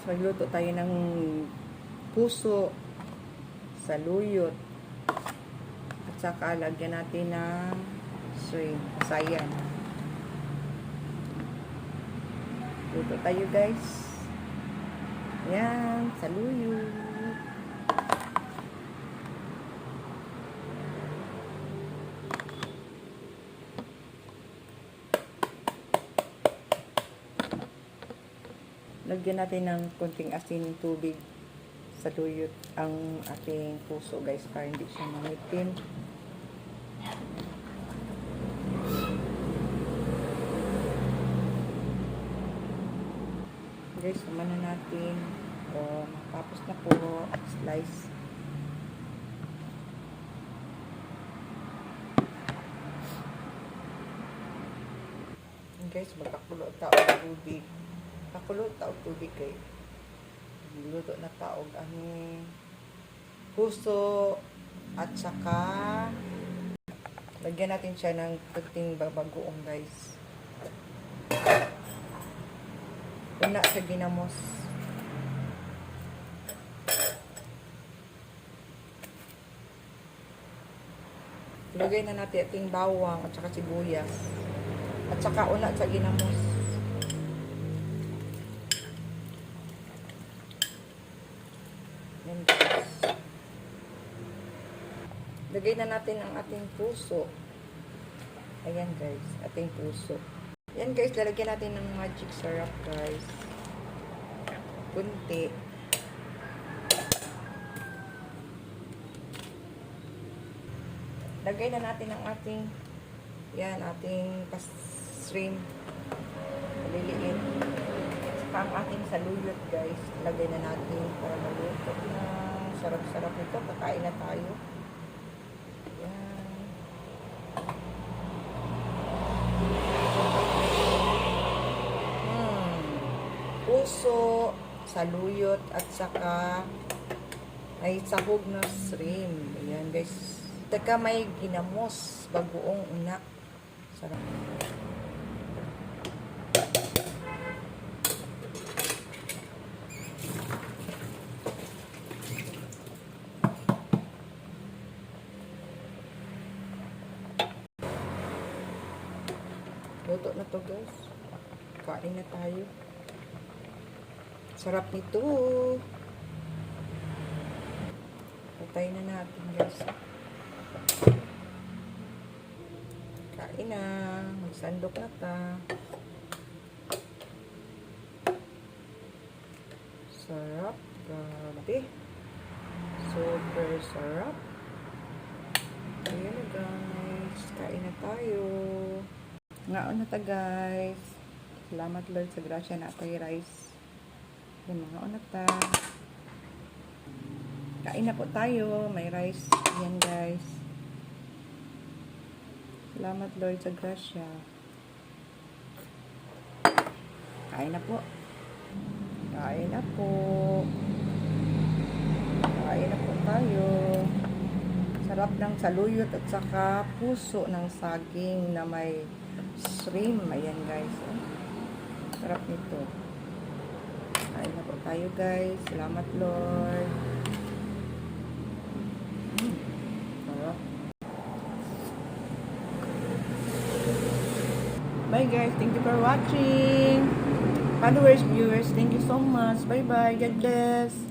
Magluto tayo ng puso, saluyot, at saka lagyan natin ng shrimp, sayan. Luto tayo guys. Yan, saluyot. Lagyan natin ng konting asin tubig sa tuyot ang ating puso guys para hindi siya mangitim. Guys, suman na natin. O, tapos na po. Slice. Guys, magkakulo tao ng tubig. Kakulo tao tubig kay luto na taog ang puso at saka lagyan natin siya ng kunting babagoong guys. Una sa ginamos. Lagay na natin ating bawang at saka sibuyas. At saka una sa ginamos. Yan. Lagay na natin ang ating puso. Ayan guys, ating puso. Yan guys, lalagyan natin ng magic syrup guys. Kunti. Lagay na natin ang ating yan, ating shrimp. Maliliit. Saka ang ating saluyot guys. Lagay na natin para maluto na. Sarap-sarap nito. Kakain na tayo. Yan. Hmm. Puso, saluyot, at saka may sahog na shrimp. Ayan guys. Taka may ginamos, bagoong una. Sarap. Luto na to guys. Kain na tayo. Sarap nito. Patay na natin guys. Kain na. Magsandok na ta. Sarap. Grabe. Super sarap. Ayan na guys. Kain na tayo. Ngaon na ta guys. Salamat Lord sa grasya na kay rice. Yan mga na ta. Kain na po tayo. May rice. Yan guys. Salamat Lord sa grasya. Kain na po. Kain na po. Kain na po tayo. Sarap ng saluyot at saka puso ng saging na may shrimp. Ayan guys. Oh. Sarap nito. Kain na po tayo guys. Salamat Lord. Bye guys. Thank you for watching. Followers, viewers, thank you so much. Bye bye. God bless.